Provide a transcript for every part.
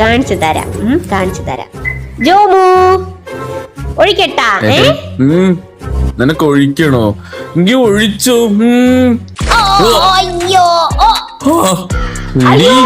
കാണിച്ചു തരാം. കാണിച്ചു തരാം. ജോമു ഒഴിക്കട്ടാ. നിനക്ക് ഒഴിക്കണോ? എങ്കിൽ ഒഴിച്ചു. അയ്യോ.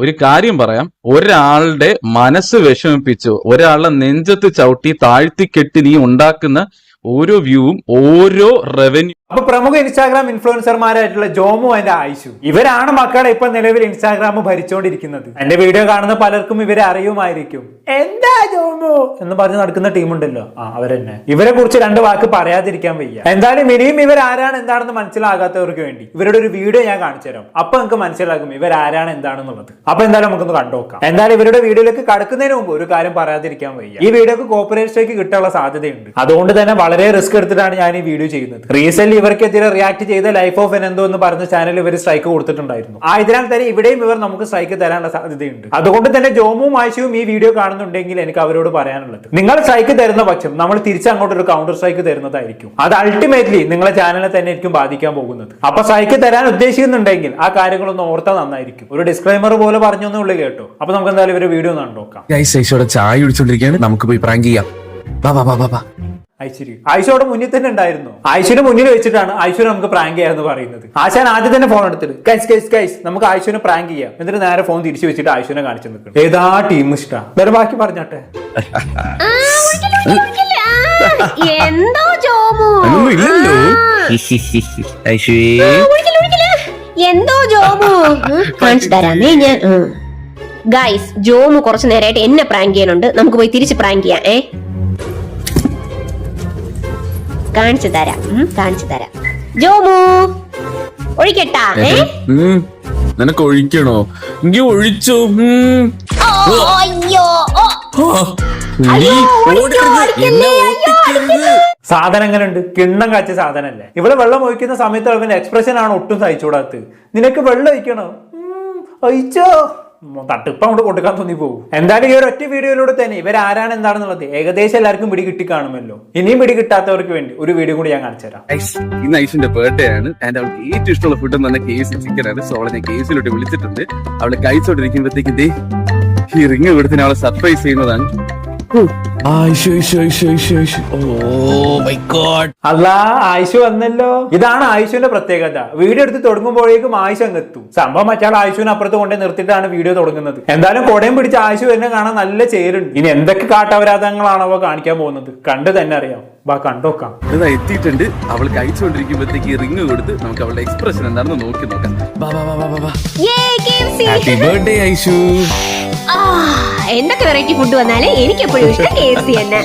ഒരു കാര്യം പറയാം. ഒരാളുടെ മനസ്സ് വിഷമിപ്പിച്ചു. ഒരാളുടെ നെഞ്ചത്ത് ചവിട്ടി താഴ്ത്തിക്കെട്ടി നീ ഉണ്ടാക്കുന്ന ഓരോ വ്യൂവും ഓരോ റവന്യൂ അപ്പൊ പ്രമുഖ ഇൻസ്റ്റാഗ്രാം ഇൻഫ്ലുവൻസർമാരായിട്ടുള്ള ജോമു ആൻഡ് ആയിഷു. ഇവരാണ് മക്കളെ ഇപ്പൊ നിലവിൽ ഇൻസ്റ്റാഗ്രാം ഭരിച്ചുകൊണ്ടിരിക്കുന്നത് എന്റെ വീഡിയോ കാണുന്ന പലർക്കും ഇവരെ അറിയുമായിരിക്കും. എന്താ ജോമു? എന്ന് പറഞ്ഞ് നടക്കുന്ന ടീമുണ്ടല്ലോ ആ അവരെന്നെ. ഇവരെ കുറിച്ച് രണ്ട് വാക്ക് പറയാതിരിക്കാൻ വയ്യ. എന്തായാലും ഇനിയും ഇവർ ആരാണ് എന്താണെന്ന് മനസ്സിലാകാത്തവർക്ക് വേണ്ടി ഇവരുടെ ഒരു വീഡിയോ ഞാൻ കാണിച്ചു തരാം. അപ്പൊ നിങ്ങൾക്ക് മനസ്സിലാകും ഇവർ ആരാണ് എന്താണെന്നുള്ളത്. അപ്പൊ എന്തായാലും നമുക്കൊന്ന് കണ്ടുനോക്കാം. എന്തായാലും ഇവരുടെ വീഡിയോയിലേക്ക് കടക്കുന്നതിന് മുമ്പ് ഒരു കാര്യം പറയാതിരിക്കാൻ വയ്യ. ഈ വീഡിയോക്ക് കോപ്പറേറ്റ് സ്ട്രൈക്ക് കിട്ടാനുള്ള സാധ്യതയുണ്ട്. അതുകൊണ്ട് തന്നെ വളരെ റിസ്ക് എടുത്തിട്ടാണ് ഞാൻ ഈ വീഡിയോ ചെയ്യുന്നത്. റീസെന്റ് ഇവർക്കെതിരെ റിയാക്ട് ചെയ്ത ലൈഫ് ഓഫ് എന്തോ എന്ന് പറഞ്ഞ ചാനൽ ഇവർ സ്ട്രൈക്ക് കൊടുത്തിട്ടുണ്ടായിരുന്നു. ആയതിനാൽ തന്നെ ഇവിടെയും ഇവർ നമുക്ക് സ്ട്രൈക്ക് തരാനുള്ള സാധ്യതയുണ്ട്. അതുകൊണ്ട് തന്നെ ജോമും ആഴ്ചയും ഈ വീഡിയോ കാണുന്നുണ്ടെങ്കിൽ എനിക്ക് അവരോട് പറയാനുള്ളത്. നിങ്ങൾ സ്ട്രൈക്ക് തരുന്ന പക്ഷം നമ്മൾ തിരിച്ച് അങ്ങോട്ട് ഒരു കൗണ്ടർ സ്ട്രൈക്ക് തരുന്നതായിരിക്കും. അത് അൾട്ടിമേറ്റ്ലി നിങ്ങളെ ചാനലിനെ തന്നെ ആയിരിക്കും ബാധിക്കാൻ പോകുന്നത്. അപ്പൊ സ്ട്രൈക്ക് തരാൻ ഉദ്ദേശിക്കുന്നുണ്ടെങ്കിൽ ആ കാര്യങ്ങളൊന്ന് ഓർത്താൽ നന്നായിരിക്കും. ഒരു ഡിസ്ക്ലൈമർ പോലെ പറഞ്ഞൊന്നും ഉള്ളു കേട്ടോ. അപ്പൊ നമുക്ക് എന്തായാലും ഇവരെ വീഡിയോ കണ്ടോക്കാം ചായ കുടിച്ചോണ്ടിരിക്കുകയാണ്. നമുക്ക് പോയി പ്രാങ്ക് ചെയ്യാം. ഐശ്വര്യ. ആയിഷോടെ മുന്നിൽ തന്നെ ഉണ്ടായിരുന്നു. ആയിശ്വര്യ മുന്നിൽ വെച്ചിട്ടാണ് ആയിഷുവിനെ നമുക്ക് പ്രാങ്ക് ചെയ്യാന്ന് പറയുന്നത്. ആശാൻ ആദ്യം തന്നെ ഫോൺ എടുത്തിട്ട് കൈസ് കൈസ് കൈസ് നമുക്ക് ആയിശ്വര്യ പ്രാങ്ക് ചെയ്യാം. എന്നിട്ട് നേരെ ഫോൺ തിരിച്ചു വെച്ചിട്ട് ആയിശ്വര്യ കാണിച്ചു നിൽക്കും ഏതാ ടീം ഇഷ്ടാ? വേറെ ബാക്കി പറഞ്ഞാട്ടെ. എന്തോ ജോമു. ഇല്ലല്ലോ. എന്തോ ജോമു. കാണിച്ചു തരാമേ ഞാൻ ഗൈസ് ജോമു കുറച്ചു നേരമായിട്ട് എന്നെ പ്രാങ്ക് ചെയ്യാനുണ്ട് നമുക്ക് പോയി തിരിച്ച് പ്രാങ്ക് ചെയ്യാം ഏ? കാണിച്ചു തരാം. കാണിച്ചു തരാം. ജോമു ഒഴിക്കട്ടാ നിനക്ക് ഒഴിക്കണോ? എങ്കിൽ ഒഴിച്ചു ഉം. ഓ, അയ്യോ ഓ, ആ. നീ ഓടരുത്. എന്നെ ഓട്ടിക്കരുത്. സാധനം എങ്ങനെ ഉണ്ട് കിണ്ണം കാച്ച സാധനല്ലേ ഇവിടെ വെള്ളം ഒഴിക്കുന്ന സമയത്ത് അവന്റെ എക്സ്പ്രഷൻ ആണ് ഒട്ടും സഹിച്ചൂടാത്തത്. നിനക്ക് വെള്ളം ഒഴിക്കണോ? ഉം, ഒഴിച്ചോ. തട്ടിപ്പ് അങ്ങോട്ട് കൊടുക്കാൻ തോന്നി പോകും എന്തായാലും ഈ ഒരു ഒറ്റ വീഡിയോയിലൂടെ തന്നെ ഇവരാരാണ് എന്താണെന്നുള്ളത് ഏകദേശം എല്ലാവർക്കും പിടി കിട്ടി കാണുമല്ലോ ഇനിയും പിടി കിട്ടാത്തവർക്ക് വേണ്ടി ഒരു വീഡിയോ കൂടി ഞാൻ കാണിച്ചു തരാം. ഇന്ന് ഐഷിന്റെ ബർത്ത്ഡേ ആണ്. അവൾക്ക് ഏറ്റവും ഇഷ്ടമുള്ള ഫുഡ് എന്ന് പറഞ്ഞാൽ കേസ് ചിക്കൻ ആണ്. സോ അവളെ ഞാൻ കേസിലോട്ട് വിളിച്ചിട്ടുണ്ട്. അവളെ കഴിച്ചോണ്ടിരിക്കുമ്പോഴത്തേക്ക് ഈ റിങ് ഇവിടുത്തെ അവളെ സർപ്രൈസ് ചെയ്യുന്നതാണ്. ആയിഷു വന്നല്ലോ. ഇതാണ് ആയിഷുവിന്റെ പ്രത്യേകത. വീഡിയോ എടുത്ത് തുടങ്ങുമ്പോഴേക്കും ആയിഷ അങ്ങ് എത്തും സംഭവം മറ്റാൾ ആയിഷുവിനെ അപ്പുറത്ത് കൊണ്ടേ നിർത്തിയിട്ടാണ് വീഡിയോ തുടങ്ങുന്നത്. എന്തായാലും കൊടയും പിടിച്ച ആയിഷു എന്നെ കാണാൻ നല്ല ചേരുണ്ട്. ഇനി എന്തൊക്കെ കാട്ടവരാധങ്ങളാണോ അവ കാണിക്കാൻ പോകുന്നത്? കണ്ടു തന്നെ അറിയാം. വാ കണ്ടോക്കാം. ഇതാ എത്തിയിട്ടുണ്ട്. അവൾ കഴിച്ചുകൊണ്ടിരിക്കുമ്പോഴത്തേക്ക് റിങ് കൊടുത്ത് നമുക്ക് അവളുടെ എക്സ്പ്രഷൻ എന്താണെന്ന് നോക്കി നോക്കാം. യേ, KFC. ഹാപ്പി ബർത്ത്ഡേ ഐഷു ആ, എന്തൊക്കെ വെറൈറ്റി ഫുഡ് വന്നാലേ എനിക്ക് എപ്പോഴും ഇഷ്ടം കെ എഫ് സി തന്നെ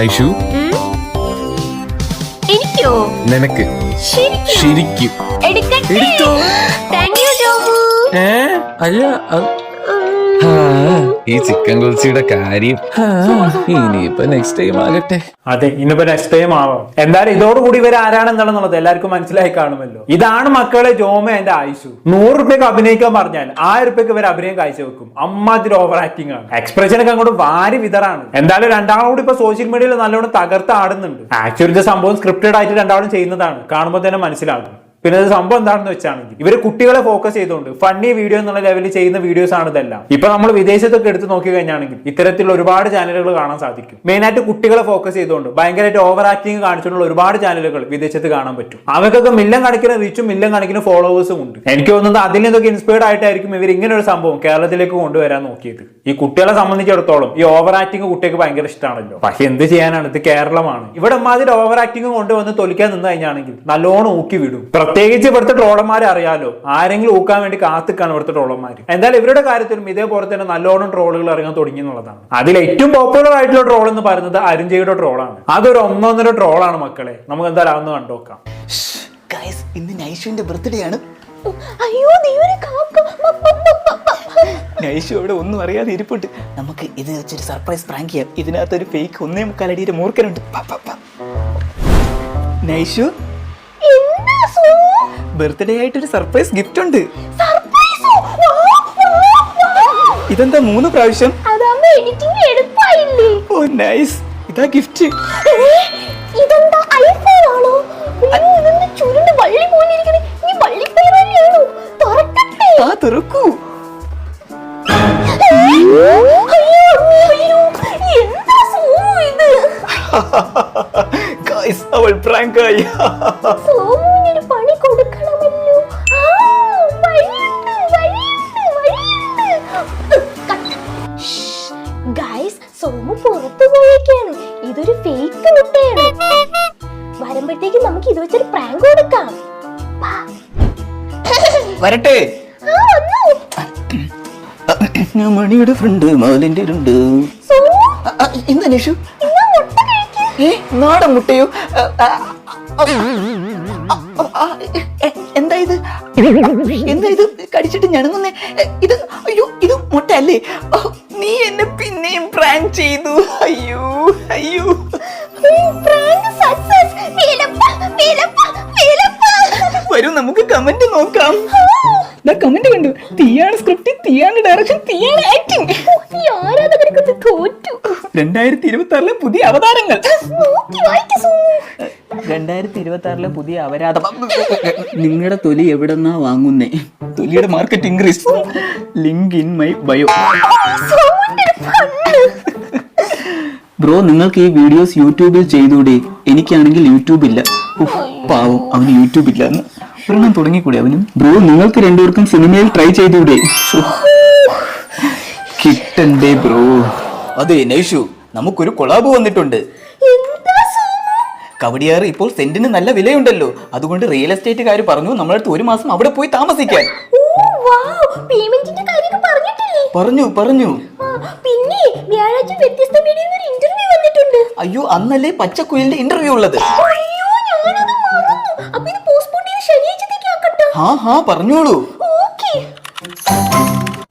ഐഷു എനിക്കോ? നിനക്ക്. ശരിക്കും? എടുക്കട്ടെ. എടുത്തോ. താങ്ക് യു ജോബു ഏ? അല്ല ഈ ചിക്കൻ കുൽസിയുടെ കാര്യം. ഇനിയിപ്പോ നെക്സ്റ്റ് ടൈം ആകട്ടെ. അതെ ഇനിയിപ്പോ നെക്സ്റ്റ് ടൈം ആവാം. എന്തായാലും ഇതോടുകൂടി ഇവർ ആരാണെന്നുള്ളത് എല്ലാവർക്കും മനസ്സിലായി കാണുമല്ലോ. ഇതാണ് മക്കളെ ജോമ എന്റെ ആയുഷു. നൂറ് റുപ്യക്ക് അഭിനയിക്കാൻ പറഞ്ഞാൽ ആയിരം റുപ്യക്ക് ഇവർ അഭിനയം കാഴ്ചവെക്കും അമ്മാതിരി ഓവർ ആക്ടിംഗ് ആണ്. എക്സ്പ്രഷൻ ഒക്കെ അങ്ങോട്ട് വാരി വിതറാണ്. എന്തായാലും രണ്ടാളും കൂടി ഇപ്പൊ സോഷ്യൽ മീഡിയയിൽ നല്ലോണം തകർത്ത് ആടുന്നുണ്ട്. ആക്ച്വലി സംഭവം സ്ക്രിപ്റ്റഡ് ആയിട്ട് രണ്ടാളും ചെയ്യുന്നതാണ്. കാണുമ്പോൾ തന്നെ മനസ്സിലാകും. പിന്നെ അത് സംഭവം എന്താണെന്ന് വെച്ചാണെങ്കിൽ ഇവർ കുട്ടികളെ ഫോക്കസ് ചെയ്തുകൊണ്ട് ഫണ്ണി വീഡിയോ എന്നുള്ള ലെവലിൽ ചെയ്യുന്ന വീഡിയോസ് ആണ് ഇതെല്ലാം. ഇപ്പൊ നമ്മൾ വിദേശത്തൊക്കെ എടുത്ത് നോക്കി കഴിഞ്ഞാണെങ്കിൽ ഇത്തരത്തിലുള്ള ഒരുപാട് ചാനലുകൾ കാണാൻ സാധിക്കും. മെയിൻ ആയിട്ട് കുട്ടികളെ ഫോക്കസ് ചെയ്തുകൊണ്ട് ഭയങ്കരമായിട്ട് ഓവർ ആക്ടിങ് കാണിച്ചുകൊണ്ടുള്ള ഒരുപാട് ചാനലുകൾ വിദേശത്ത് കാണാൻ പറ്റും. അവർക്കൊക്കെ മില്ലൻ കണക്കിന് റീച്ചും മില്ലൻ കണക്കിന് ഫോളോവേഴ്സും ഉണ്ട്. എനിക്ക് തോന്നുന്നത് അതിൽ നിന്നൊക്കെ ഇൻസ്പയർഡ് ആയിട്ടായിരിക്കും ഇവർ ഇങ്ങനെ ഒരു സംഭവം കേരളത്തിലേക്ക് കൊണ്ടുവരാൻ നോക്കിയത്. ഈ കുട്ടികളെ സംബന്ധിച്ചിടത്തോളം ഈ ഓവർ ആക്ടിങ് കുട്ടികൾക്ക് ഭയങ്കര ഇഷ്ടമാണല്ലോ പക്ഷെ എന്ത് ചെയ്യാനാണ്? ഇത് കേരളമാണ്. ഇവിടെ മാതിരി ഓവർ ആക്ടിങ് കൊണ്ടുവന്ന് തൊലിക്കാൻ നിന്ന് കഴിഞ്ഞാണെങ്കിൽ നല്ലോണം ഊക്കി വിടും. പ്രത്യേകിച്ച് ഇവിടുത്തെ ട്രോളന്മാരെ അറിയാലോ. ആരെങ്കിലും ഊക്കാൻ വേണ്ടി കാത്തിക്കാണ് ഇവിടുത്തെ ട്രോളന്മാർ എന്തായാലും ഇവരുടെ കാര്യത്തിലും ഇതേപോലെ തന്നെ നല്ലോണം ട്രോളുകൾ ഇറങ്ങാൻ തുടങ്ങി എന്നുള്ളതാണ്. അതിൽ ഏറ്റവും പോപ്പുലർ ആയിട്ടുള്ള ട്രോൾ എന്ന് പറയുന്നത് അരുൺജയുടെ ട്രോളാണ്. അതൊരു ഒന്നൊന്നര ട്രോളാണ് മക്കളെ. നമുക്ക് എന്തായാലും അതൊന്ന് കണ്ടുനോക്കാം ഇന്ന് നൈഷുവിന്റെ ബർത്ത്ഡേ ആണ്. അയ്യോ നീ ഒരു കാക്ക. നൈഷു അവിടെ ഒന്നും അറിയാതെ ഇരിപ്പുണ്ട്. നമുക്ക് ഇത് വെച്ചൊരു സർപ്രൈസ് പ്രാങ്ക് ചെയ്യാം. ഇതിനകത്തൊരു ഫേക്ക് ഒന്നേ മുക്കാലടിയുടെ പ. നൈഷു ബർത്ത്ഡേ ആയിട്ട് ഒരു സർപ്രൈസ്? ഗിഫ്റ്റ് ഉണ്ട് ഇതെന്താ മൂന്ന് പ്രാവശ്യം? ഓ നൈസ് ഇതാ ഗിഫ്റ്റ്. തുറക്കൂ. അവൾ പ്രാങ്കായി ഇതൊരു ഫേക്ക് മുട്ടയാണ്. വരുമ്പോഴത്തേക്ക് നമുക്ക് ഇത് വെച്ചൊരു പ്രാങ്ക് കൊടുക്കാം. വരട്ടെ. മണിയുടെ ഫ്രണ്ട് മാലിന്റെ ഉണ്ട് എന്താ നിഷു. ഏ നാടൻ മുട്ടയോ? എന്താ ഇത്? എന്താ ഇത്? കടിച്ചിട്ട് ഞണങ്ങുന്നേ. ഇത് അയ്യോ ഇത് മുട്ടയല്ലേ? നീ എന്നെ പിന്നെയും പ്രാങ്ക് ചെയ്തു. അയ്യോ അയ്യോ. പ്രാങ്ക് സക്സസ് വിലപ്പ വിലപ്പ വിലപ്പ. വരൂ നമുക്ക് കമന്റ് നോക്കാം. കമന്റ് കണ്ടു. തീയാണ് സ്ക്രിപ്റ്റ് തീയാണ് ഡയറക്ഷൻ തീയാണ് തോറ്റു രണ്ടായിരത്തി ഇരുപത്തി ആറിലെ പുതിയ അവതാരങ്ങൾ. രണ്ടായിരത്തി ഇരുപത്തി ആറിലെ പുതിയ അപരാധം നിങ്ങളുടെ തൊലി എവിടെന്നാ വാങ്ങുന്നേ? തൊലിയുടെ market increase link in my bio bro നിങ്ങൾക്ക് ഈ വീഡിയോസ് യൂട്യൂബിൽ ചെയ്തൂടെ എനിക്കാണെങ്കിൽ യൂട്യൂബ് ഇല്ല. ഉഫ്, പാവം. അവന് യൂട്യൂബ് ഇല്ല എന്ന്. ഒരെണ്ണം തുടങ്ങിക്കൂടെ അവനും? ബ്രോ നിങ്ങൾക്ക് രണ്ടുപേർക്കും സിനിമയിൽ ട്രൈ ചെയ്തൂടെ കിട്ടണ്ടേ ബ്രോ. അതെ നൈഷു. നമുക്കൊരു കൊളാബ് വന്നിട്ടുണ്ട്. എന്താ സോമു കവടിയാറ് ഇപ്പോൾ സെന്റിന് നല്ല വിലയുണ്ടല്ലോ. അതുകൊണ്ട് റിയൽ എസ്റ്റേറ്റ് എസ്റ്റേറ്റുകാർ പറഞ്ഞു നമ്മളടുത്ത് ഒരു മാസം അവിടെ പോയി താമസിക്കാൻ. പേയ്മെന്റിന്റെ കാര്യമൊക്കെ പറഞ്ഞിട്ടില്ലേ? പറഞ്ഞു പറഞ്ഞു. പിന്നെ വ്യാഴാഴ്ച വ്യത്യസ്ത മീഡിയയിൽ ഒരു ഇന്റർവ്യൂ വന്നിട്ടുണ്ട്. അയ്യോ അന്നല്ലേ പച്ചക്കുയിലിന്റെ ഇന്റർവ്യൂ ഉള്ളത്. അയ്യോ ഞാനത് മറന്നു. അപ്പൊ ഇത് പോസ്റ്റ്പോൺ ചെയ്ത് ശനിയാഴ്ചത്തേക്ക് ആക്കട്ടെ. ഹാ ഹാ പറഞ്ഞോളൂ. Okay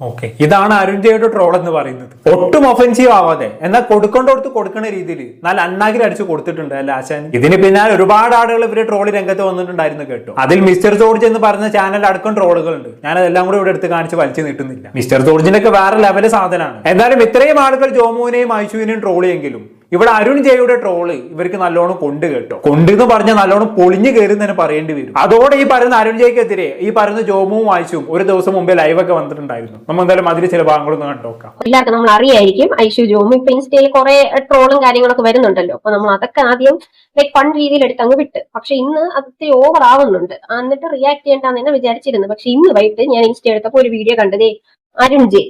okay. ഇതാണ് അരുൺജയുടെ ട്രോൾ എന്ന് പറയുന്നത്. ഒട്ടും ഒഫൻസീവ് ആവാതെ. എന്നാൽ കൊടുക്കേണ്ട കൊടുത്ത് കൊടുക്കുന്ന രീതിയിൽ നല്ല അണ്ണാകിൽ അടിച്ച് കൊടുത്തിട്ടുണ്ട് അല്ല ആശാൻ? ഇതിന് പിന്നാലെ ഒരുപാട് ആളുകൾ ഇവർ ട്രോൾ രംഗത്ത് വന്നിട്ടുണ്ടായിരുന്നു കേട്ടോ. അതിൽ മിസ്റ്റർ ജോർജ് എന്ന് പറയുന്ന ചാനൽ അടക്കം ട്രോളുകളുണ്ട് ഞാൻ അതെല്ലാം കൂടി ഇവിടെ എടുത്ത് കാണിച്ച് വലിച്ചു നീട്ടുന്നില്ല. മിസ്റ്റർ ജോർജിന്റെ ഒക്കെ വേറെ ലെവൽ സാധനമാണ്. എന്തായാലും ഇത്രയും ആളുകൾ ജോമുവിനെയും ഐശുവിനെയും ട്രോൾ ചെയ്യെങ്കിലും ഇവിടെ അരുൺ ജയയുടെ ട്രോൾ ഇവർക്ക് നല്ലോണം കൊണ്ട് കേട്ടോ. കൊണ്ട് എന്ന് പറഞ്ഞാൽ നല്ലോണം പൊളിഞ്ഞു കയറി തന്നെ പറയേണ്ടി വരും. അതോടെ ഈ പറയുന്ന അരുൺ ജയ്ക്കെതിരെ ഈ പറയുന്ന ജോമുവും വായിച്ചും ഒരു ദിവസം മുമ്പേ ലൈവൊക്കെ വന്നിട്ടുണ്ടായിരുന്നു. നമ്മൾ എന്തായാലും അതിൽ ചില ഭാഗങ്ങളൊന്ന് കണ്ടോക്കാം എല്ലാവർക്കും നമ്മൾ അറിയായിരിക്കും ഐഷു ജോമു ഇപ്പൊ ഇൻസ്റ്റയിൽ കുറെ ട്രോളും കാര്യങ്ങളൊക്കെ വരുന്നുണ്ടല്ലോ. അപ്പൊ നമ്മൾ അതൊക്കെ ആദ്യം ലൈക് ഫൺ രീതിയിൽ എടുത്ത് അങ്ങ് വിട്ട്. പക്ഷെ ഇന്ന് അത് ഇത്തിരി ഓവർ ആവുന്നുണ്ട്. എന്നിട്ട് റിയാക്ട് ചെയ്യേണ്ടെന്ന് തന്നെ വിചാരിച്ചിരുന്നു. പക്ഷെ ഇന്ന് വൈകിട്ട് ഞാൻ ഇൻസ്റ്റ എടുത്തപ്പോ ഒരു വീഡിയോ കണ്ടതേ അരുൺ ജെ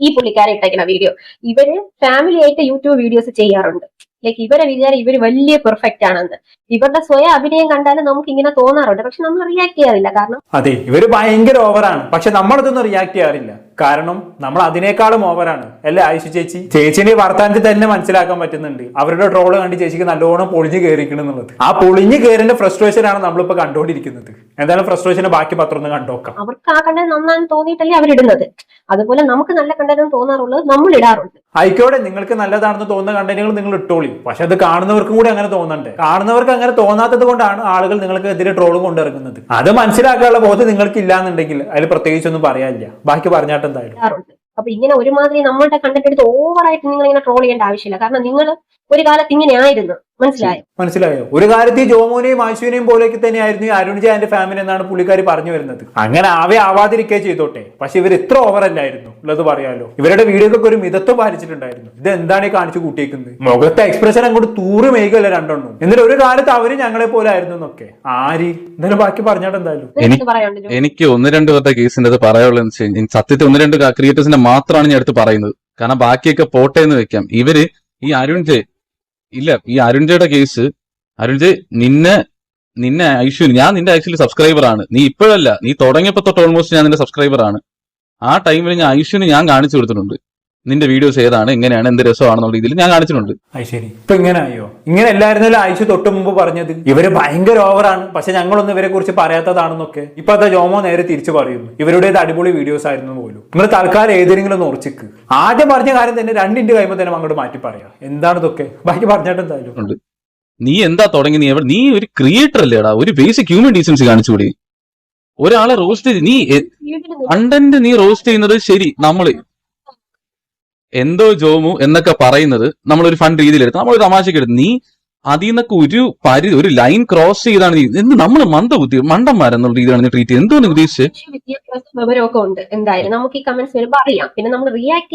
ഈ പുള്ളിക്കാരെ ഇട്ടേക്കുന്ന വീഡിയോ ഇവർ ഫാമിലി ആയിട്ട് യൂട്യൂബ് വീഡിയോസ് ചെയ്യാറുണ്ട്. ലൈക്ക് ഇവരെ വിചാരം ഇവർ വലിയ പെർഫെക്റ്റ് ആണെന്ന്. ഇവരുടെ സ്വയം അഭിനയം കണ്ടാലും നമുക്ക് ഇങ്ങനെ തോന്നാറുണ്ട്. പക്ഷെ നമ്മൾ റിയാക്ട് ചെയ്യാറില്ല. കാരണം അതെ ഇവർ ഭയങ്കര ഓവറാണ് പക്ഷെ നമ്മളതൊന്നും റിയാക്ട് ചെയ്യാറില്ല. കാരണം നമ്മൾ അതിനേക്കാളും ഓവറാണ് അല്ലേ ആയിഷു ചേച്ചി? ചേച്ചിന്റെ വർത്താനത്തിൽ തന്നെ മനസ്സിലാക്കാൻ പറ്റുന്നുണ്ട്. അവരുടെ ട്രോൾ കണ്ട് ചേച്ചിക്ക് നല്ലോണം പൊളിഞ്ഞു കയറിക്കണെന്നുള്ളത് ആ പൊളിഞ്ഞു കയറിന്റെ ഫ്രസ്ട്രേഷൻ ആണ് നമ്മളിപ്പോ കണ്ടുകൊണ്ടിരിക്കുന്നത് എന്തായാലും ഫ്രസ്ട്രേഷന്റെ ബാക്കി പത്രം ഒന്ന് കണ്ടോക്കാം അവർക്ക് ആ കണ്ടത് നന്നാന്ന് തോന്നിയിട്ടല്ലേ അവരിടുന്നത്. അതുപോലെ നമുക്ക് നല്ല കണ്ടതെന്ന് തോന്നാറുള്ളത് നമ്മൾ ഇടാറുണ്ട്. ആയിക്കോട്ടെ നിങ്ങൾക്ക് നല്ലതാണെന്ന് തോന്നുന്ന കണ്ടന്റുകൾ നിങ്ങൾ ഇട്ടോളി. പക്ഷെ അത് കാണുന്നവർക്കും കൂടി അങ്ങനെ തോന്നണ്ടേ. കാണുന്നവർക്ക് അങ്ങനെ തോന്നാത്തത് കൊണ്ടാണ് ആളുകൾ നിങ്ങൾക്ക് എതിരെ ട്രോൾ കൊണ്ടിറങ്ങുന്നത്. അത് മനസ്സിലാക്കാനുള്ള ബോധം നിങ്ങൾക്ക് ഇല്ലാന്നുണ്ടെങ്കിൽ അതിൽ പ്രത്യേകിച്ചൊന്നും പറയാനില്ല. ബാക്കി പറഞ്ഞാട്ട് എന്തായാലും. അപ്പൊ ഇങ്ങനെ ഒരുമാതിരി നമ്മളുടെ കണ്ടന്റ് എടുത്ത് ഓവറായിട്ട് നിങ്ങൾ ഇങ്ങനെ ട്രോൾ ചെയ്യേണ്ട ആവശ്യമില്ല. കാരണം നിങ്ങൾ ഒരു കാലത്ത് ഇങ്ങനെ ആയിരുന്നു. മനസ്സിലായോ. മനസ്സിലായോ? ഒരു കാര്യത്തിൽ ഈ ജോമോനെയും ആശുവിനെയും പോലെയൊക്കെ തന്നെയായിരുന്നു ഈ അരുൺ ജയന്റെ ഫാമിലി എന്നാണ് പുള്ളിക്കാരി പറഞ്ഞു വരുന്നത്. അങ്ങനെ ആവേ ആവാതിരിക്കേ ചെയ്തോട്ടെ. പക്ഷെ ഇവർ ഇത്ര ഓവർ അല്ലായിരുന്നു ഉള്ളത് പറയാലോ. ഇവരുടെ വീഡിയോക്കൊക്കെ ഒരു മിതത്വം പാലിച്ചിട്ടുണ്ടായിരുന്നു. ഇത് എന്താണ് ഈ കാണിച്ചു കൂട്ടിയേക്കുന്നത്? മുഖത്തെ എക്സ്പ്രഷൻ അങ്ങോട്ട് തൂറി മേഘല്ല രണ്ടെണ്ണം. എന്നിട്ട് ഒരു കാലത്ത് അവർ ഞങ്ങളെ പോലെ ആയിരുന്നു എന്നൊക്കെ. ആര്? എന്തായാലും ബാക്കി പറഞ്ഞാട്ട് എന്തായാലും. നിനക്ക് എനിക്ക് ഒന്ന് രണ്ട് പേരുടെ കേസിന്റെ അത് പറയാനുള്ളത് സത്യത്തെ സത്യത്തിൽ ഒന്ന് രണ്ട് ക്രിയേറ്റേഴ്സിന്റെ മാത്രമാണ് ഞാൻ എടുത്ത് പറയുന്നത്. കാരണം ബാക്കിയൊക്കെ പോട്ടെ എന്ന് വെക്കാം. ഇവർ ഈ അരുൺ ജയ് ഇല്ല ഈ അരുൺജയുടെ കേസ് അരുൺജയ് നിന്നെ നിന്നെ ഐശ്വര്യ ഞാൻ നിന്റെ ആക്ച്വലി സബ്സ്ക്രൈബർ ആണ്. നീ ഇപ്പോഴല്ല നീ തുടങ്ങിയപ്പോ തൊട്ട് ഓൾമോസ്റ്റ് ഞാൻ നിന്റെ സബ്സ്ക്രൈബർ ആണ്. ആ ടൈമിൽ ഞാൻ ഐശ്വര്യ ഞാൻ കാണിച്ചു കൊടുത്തിട്ടുണ്ട്. നിന്റെ വീഡിയോസ് ഏതാണ്? എങ്ങനെയാണ്? എന്ത് രസമാണെന്നുള്ള രീതിയിൽ ഞാൻ കാണിച്ചിട്ടുണ്ട്. അത് ശരി. ഇപ്പൊ ഇങ്ങനെ ആയോ? ഇങ്ങനെ എല്ലായിരുന്നല്ലോ ആയിഷു തൊട്ട് മുമ്പ് പറഞ്ഞത് ഇവർ ഭയങ്കര ഓവറാണ് പക്ഷെ ഞങ്ങളൊന്നും ഇവരെ കുറിച്ച് പറയാത്തതാണെന്നൊക്കെ ഇപ്പൊ അതാ ജോമോ നേരെ തിരിച്ചു പറയുന്നു. ഇവരുടേത് അടിപൊളി വീഡിയോസ് ആയിരുന്നു പോലും. നിങ്ങൾ തൽക്കാലം ഏതെങ്കിലും ഒന്ന് ഉറച്ചിക്ക് ആദ്യം പറഞ്ഞ കാര്യം തന്നെ രണ്ടിന്റെ കഴിയുമ്പോൾ തന്നെ അങ്ങോട്ട് മാറ്റി പറയാം. എന്താണ് ഇതൊക്കെ? ബാക്കി പറഞ്ഞിട്ട് എന്തായാലും. ഉണ്ട്. നീ എന്താ തുടങ്ങി? നീ എവിടെ? നീ ഒരു ക്രിയേറ്റർ അല്ലേടാ. ഒരു ബേസിക് ഹ്യൂമൻ ഡീസൻസി കാണിച്ചുകൂടി ഒരാളെ റോസ്റ്റ് ചെയ്ത് നീ കണ്ടന്റ് നീ റോസ്റ്റ് ചെയ്യുന്നത് ശരി. നമ്മൾ എന്തോ ജോമു എന്നൊക്കെ പറയുന്നത് നമ്മളൊരു ഫൺ രീതിയിൽ എടുത്ത് നമ്മൾ ഒരു തമാശക്ക് എടുത്ത്. നീ അതിൽ നിന്നൊക്കെ ഒരു പരി ഒരു ലൈൻ ക്രോസ് ചെയ്താണ് നീ- എന്ത് നമ്മൾ മന്ദബുദ്ധി മണ്ടന്മാരെന്നുള്ള രീതിയാണ് ട്രീറ്റ് ചെയ്യുന്നത്. എന്തോന്ന് ഉദ്ദേശിച്ചത് പക്ഷേ വിദ്യാഭ്യാസം വിവരമൊക്കെ ഉണ്ട്. എന്തായാലും നമുക്ക് ഈ കമന്റ്സ് വരുമ്പോ അറിയാം. പിന്നെ നമ്മൾ റിയാക്ട്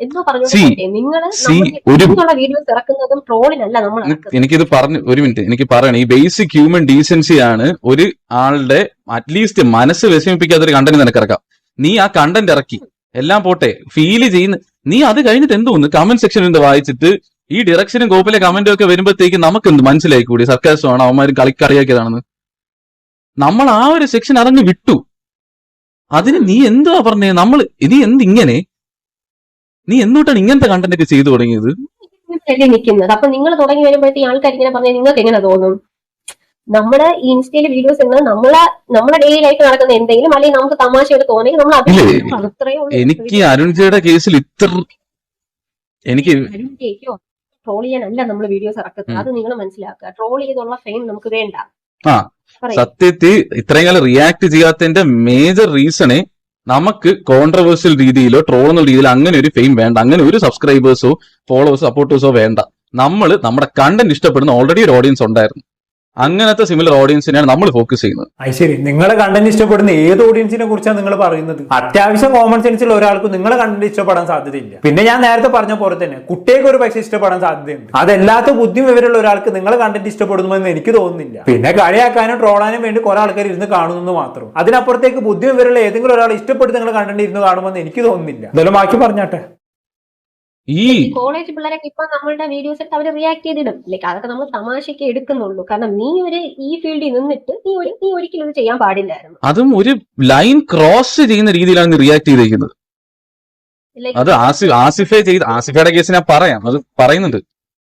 എന്തോ പറഞ്ഞു നിങ്ങൾ വീഡിയോസ് ഇറക്കുന്നതും ട്രോളിനല്ല നമ്മൾ എനിക്കിത് പറഞ്ഞു ഒരു മിനിറ്റ് എനിക്ക് പറയണം. ഈ ബേസിക് ഹ്യൂമൻ ഡീസൻസി ആണ് ഒരു ആളുടെ അറ്റ്ലീസ്റ്റ് മനസ്സ് വിഷമിപ്പിക്കാത്ത ഒരു കണ്ടന്റ് നിനക്ക് ഇറക്കാം. നീ ആ കണ്ടന്റ് ഇറക്കി. എല്ലാം പോട്ടെ. ഫീൽ ചെയ്യുന്ന നീ അത് കഴിഞ്ഞിട്ട് എന്തോന്ന് കമന്റ് സെക്ഷനിൽ നിന്ന് വായിച്ചിട്ട് ഈ ഡിറക്ഷനും കോപ്പിലെ കമന്റും ഒക്കെ വരുമ്പോഴത്തേക്ക് നമുക്ക് എന്ത് മനസ്സിലായി കൂടി സർക്കാസമാണ് അവന്മാർ കളിക്കറിയാക്കിയതാണെന്ന്. നമ്മൾ ആ ഒരു സെക്ഷൻ അതങ്ങ് വിട്ടു. അതിന് നീ എന്തുവാ പറഞ്ഞേ? നമ്മൾ നീ എന്ത് ഇങ്ങനെ? നീ എന്തുകൊണ്ടാണ് ഇങ്ങനത്തെ കണ്ടന്റ് ഒക്കെ ചെയ്തു തുടങ്ങിയത്? നിൽക്കുന്നത്. അപ്പൊ നിങ്ങൾ തുടങ്ങി വരുമ്പോഴത്തേക്ക് ആൾക്കാർ ഇങ്ങനെ പറഞ്ഞാൽ നിങ്ങൾക്ക് എങ്ങനെ തോന്നും? നമ്മുടെ ഇൻസ്റ്റയിലെ വീഡിയോസ് എന്നത് നമ്മളെ നമ്മുടെ ഡെയിലി ലൈഫ് നടക്കുന്ന എന്തെങ്കിലും അല്ലെങ്കിൽ നമുക്ക് തമാശയായിട്ട് തോന്നിയെങ്കിൽ നമ്മൾ അത് ഇല്ലേ? അത്രയേ ഉള്ളൂ. എനിക്ക് അരുൺജയുടെ കേസിൽ ഇത്ര എനിക്ക് ട്രോൾ ചെയ്യാനല്ല നമ്മൾ വീഡിയോസ് ഇറക്കുന്നത്. അത് നിങ്ങൾ മനസ്സിലാക്കുക. ട്രോൾ ചെയ്തുള്ള ഫെയിം നമുക്ക് വേണ്ട. സത്യത്തിൽ ഇത്രയും കാലം റിയാക്ട് ചെയ്യാത്തതിന്റെ മേജർ റീസണേ നമുക്ക് കോൺട്രവേഴ്സ്യൽ രീതിയിലോ ട്രോൾ എന്നുള്ള രീതിയിൽ അങ്ങനെ ഒരു ഫെയിം വേണ്ട. അങ്ങനെ ഒരു സബ്സ്ക്രൈബേഴ്സോ ഫോളോവേഴ്സോ സപ്പോർട്ടേഴ്സോ വേണ്ട. നമ്മൾ നമ്മുടെ കണ്ടന്റ് ഇഷ്ടപ്പെടുന്ന ഓൾറെഡി ഒരു ഓഡിയൻസ് ഉണ്ടായിരുന്നു. അങ്ങനത്തെ സിമിലർ ഓഡിയൻസിനെയാണ് നമ്മൾ ഫോക്കസ് ചെയ്യുന്നത്. അത് ശരി. കണ്ടന്റ് ഇഷ്ടപ്പെടുന്ന ഏത് ഓഡിയൻസിനെ കുറിച്ചാണ് നിങ്ങൾ പറയുന്നത്? അത്യാവശ്യം കോമൺ സെൻസിൽ ഒരാൾക്ക് നിങ്ങളെ കണ്ടന്റ് ഇഷ്ടപ്പെടാൻ സാധ്യതയില്ല. പിന്നെ ഞാൻ നേരത്തെ പറഞ്ഞ പോലെ തന്നെ കുട്ടികൾക്ക് ഒരു പക്ഷേ ഇഷ്ടപ്പെടാൻ സാധ്യതയുണ്ട്. അതല്ലാത്ത ബുദ്ധി വിവരമുള്ള ഒരാൾക്ക് നിങ്ങളെ കണ്ടന്റ് ഇഷ്ടപ്പെടുന്നുവെന്ന് എനിക്ക് തോന്നുന്നില്ല. പിന്നെ കളിയാക്കാനും ട്രോളാനും വേണ്ടി കുറെ ആൾക്കാർ ഇരുന്ന് കാണുന്നു മാത്രം. അതിനപ്പുറത്തേക്ക് ബുദ്ധി വിവരമുള്ള ഏതെങ്കിലും ഒരാൾ ഇഷ്ടപ്പെട്ട് നിങ്ങളെ കണ്ടന്റ് ഇരുന്ന് കാണുമെന്ന് എനിക്ക് തോന്നുന്നില്ല. എന്തായാലും ബാക്കി പറഞ്ഞാട്ടെ. ഈ കോളേജ് പിള്ളേരൊക്കെ ഇപ്പൊ നമ്മളുടെ വീഡിയോസ് എടുത്ത് അവർ റിയാക്ട് ചെയ്തിടും. ലൈക്ക് അതൊക്കെ നമ്മൾ തമാശയ്ക്ക് എടുക്കുന്നുള്ളൂ. കാരണം നീ ഒരു ഈ ഫീൽഡിൽ നിന്നിട്ട് നീ ഒരു നീ ഒരിക്കലും ഇത് ചെയ്യാൻ പാടില്ലായിരുന്നു. അതും ഒരു ലൈൻ ക്രോസ് ചെയ്യുന്ന രീതിയിലാണ് നീ റിയാക്ട് ചെയ്തിരിക്കുന്നത്. അത് ആസിഫ് ആസിഫെ ചെയ്ത് ആസിഫയുടെ കേസ് ഞാൻ പറയാം. അത് പറയുന്നുണ്ട്.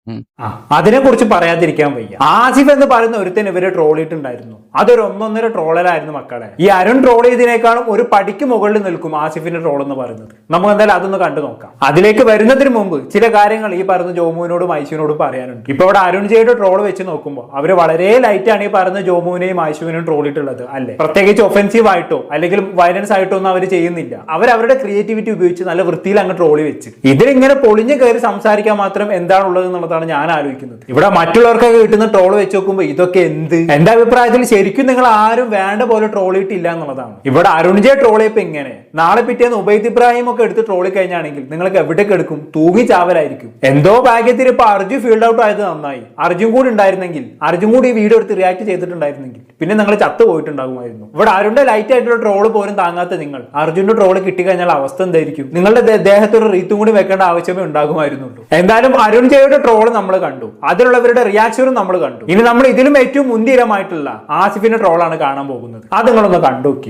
ആ അതിനെ കുറിച്ച് പറയാതിരിക്കാൻ വയ്യ. ആസിഫ് എന്ന് പറയുന്ന ഒരുത്തൻ ഇവരെ ട്രോൾ ചെയ്തിട്ടുണ്ടായിരുന്നു. അതൊരു ഒന്നൊന്നര ട്രോളലായിരുന്നു മക്കളെ. ഈ അരുൺ ട്രോൾ ചെയ്തതിനേക്കാളും ഒരു പടിക്ക് മുകളിൽ നിൽക്കും ആസിഫിന്റെ ട്രോൾ എന്ന് പറയുന്നത്. നമുക്ക് എന്തായാലും അതൊന്ന് കണ്ടു നോക്കാം. അതിലേക്ക് വരുന്നതിന് മുമ്പ് ചില കാര്യങ്ങൾ ഈ പറയുന്ന ജോമുവിനോടും ഐശുവിനോടും പറയാനുണ്ട്. ഇപ്പൊ ഇവിടെ അരുൺ ജയുടെ ട്രോൾ വെച്ച് നോക്കുമ്പോൾ അവർ വളരെ ലൈറ്റ് ആണ് ഈ പറയുന്ന ജോമുവിനെയും ഐശുവിനെയും ട്രോൾ ഇട്ടുള്ളത് അല്ലെ? പ്രത്യേകിച്ച് ഒഫൻസീവ് ആയിട്ടോ അല്ലെങ്കിൽ വയലൻസ് ആയിട്ടോ ഒന്നും അവർ ചെയ്യുന്നില്ല. അവർ അവരുടെ ക്രിയേറ്റിവിറ്റി ഉപയോഗിച്ച് നല്ല വൃത്തിയിൽ അങ്ങ് ട്രോളി വെച്ച്. ഇതിലിങ്ങനെ പൊളിഞ്ഞു കയറി സംസാരിക്കാൻ മാത്രം എന്താണുള്ളത് എന്നുള്ളതാണ് ഞാൻ ആലോചിക്കുന്നത്. ഇവിടെ മറ്റുള്ളവർക്കൊക്കെ കിട്ടുന്ന ട്രോൾ വെച്ച് നോക്കുമ്പോൾ ഇതൊക്കെ എന്ത്? എന്റെ അഭിപ്രായത്തിൽ ശരിക്കും നിങ്ങൾ ആരും വേണ്ട പോലെ ട്രോൾ എന്നുള്ളതാണ്. ഇവിടെ അരുൺജയ ട്രോൾ ചെയ്യപ്പോ എങ്ങനെ? നാളെ പിറ്റേന്ന് ഉബൈദ് ഇബ്രാഹിം ഒക്കെ എടുത്ത് ട്രോളി കഴിഞ്ഞാണെങ്കിൽ നിങ്ങൾക്ക് എവിടേക്ക് എടുക്കും? തൂങ്ങി ചാവലായിരിക്കും. എന്തോ ഭാഗ്യത്തിൽ ഇപ്പൊ അർജു ഫീൽഡ് ഔട്ട് ആയത് നന്നായി. അർജുൻ കൂടി ഉണ്ടായിരുന്നെങ്കിൽ അർജുൻ കൂടി ഈ വീഡിയോ എടുത്ത് റിയാക്ട് ചെയ്തിട്ടുണ്ടായിരുന്നെങ്കിൽ പിന്നെ നിങ്ങൾ ചത്തു പോയിട്ടുണ്ടാകുമായിരുന്നു. ഇവിടെ അരുണിന്റെ ലൈറ്റ് ആയിട്ടുള്ള ട്രോൾ പോലും താങ്ങാത്ത നിങ്ങൾ അർജുന്റെ ട്രോൾ കിട്ടിക്കഴിഞ്ഞാൽ അവസ്ഥ എന്തായിരിക്കും? നിങ്ങളുടെ ദേഹത്തൊരു ദേഹത്ത് റീത്തും കൂടി വെക്കേണ്ട ആവശ്യമേ ഉണ്ടാകുമായിരുന്നുള്ളൂ. എന്തായാലും അരുൺ ജയുടെ ട്രോൾ നമ്മൾ കണ്ടു. അതിലുള്ളവരുടെ റിയാക്ഷനും നമ്മൾ കണ്ടു. ഇനി നമ്മൾ ഇതിലും ഏറ്റവും മുൻതീരമായിട്ടുള്ള ആസിഫിന്റെ ട്രോളാണ് കാണാൻ പോകുന്നത്. അത് നിങ്ങളൊന്ന് കണ്ടു നോക്കി.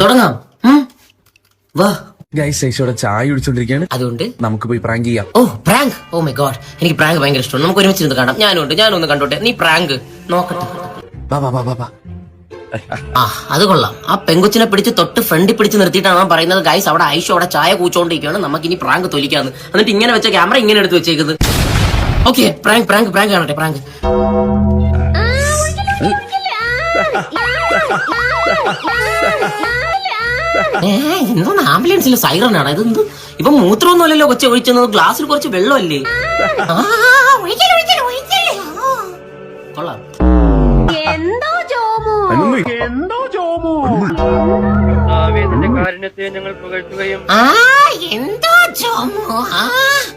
തുടങ്ങാം. വാ. ഗൈസ് ഐശോടെ ചായ കുടിച്ചോണ്ടിരിക്കുകയാണ് അതുകൊണ്ട്? നമുക്ക് പോയി പ്രാങ്ക് ചെയ്യാം. Oh prank oh my god എനിക്ക് പ്രാങ്ക് ഭയങ്കര ഇഷ്ടമാണ്. നമുക്ക് ഒരുമിച്ച് ഇരുന്ന് കാണാം. ഞാനുണ്ട്. ഞാനൊന്ന് കണ്ടോട്ടെ. നീ പ്രാങ്ക് നോക്കട്ടെ. വാ വാ വാ വാ. ആ അത് കൊള്ളാം. ആ പെങ്കുച്ചിനെ പിടിച്ച് തൊട്ട് ഫ്രണ്ടിൽ പിടിച്ച് നിർത്തിയിട്ടാണ് അവൻ പറയുന്നത് ഗൈസ് അവിടെ ഐഷോ അവിടെ ചായ കൂച്ചോണ്ടിരിക്കുകയാണ്. നമുക്ക് ഇനി പ്രാങ്ക് തൊലിക്കാന്ന്. എന്നിട്ട് ഇങ്ങനെ വെച്ച ക്യാമറ ഇങ്ങനെ എടുത്ത് വെച്ചേക്കുന്നത് ഓക്കെ പ്രാങ്ക് പ്രാങ്ക് പ്രാങ്ക് കാണട്ടെ പ്രാങ്ക്. ഏ എന്തോന്ന് ആംബുലൻസിൽ സൈറനാണ്. ഇതെന്ത് ഇവ മൂത്രമൊന്നുമല്ലല്ലോ കൊച്ചു ഒഴിച്ചത്. ഗ്ലാസ്സിൽ കുറച്ച് വെള്ളമല്ലേ? കൊള്ളാം. ഒഴിക്കൽ, ഒഴിക്കൽ, ജോമോ? ആ. കൊള്ളാം ഞങ്ങൾ ആ എന്തോ Jomo?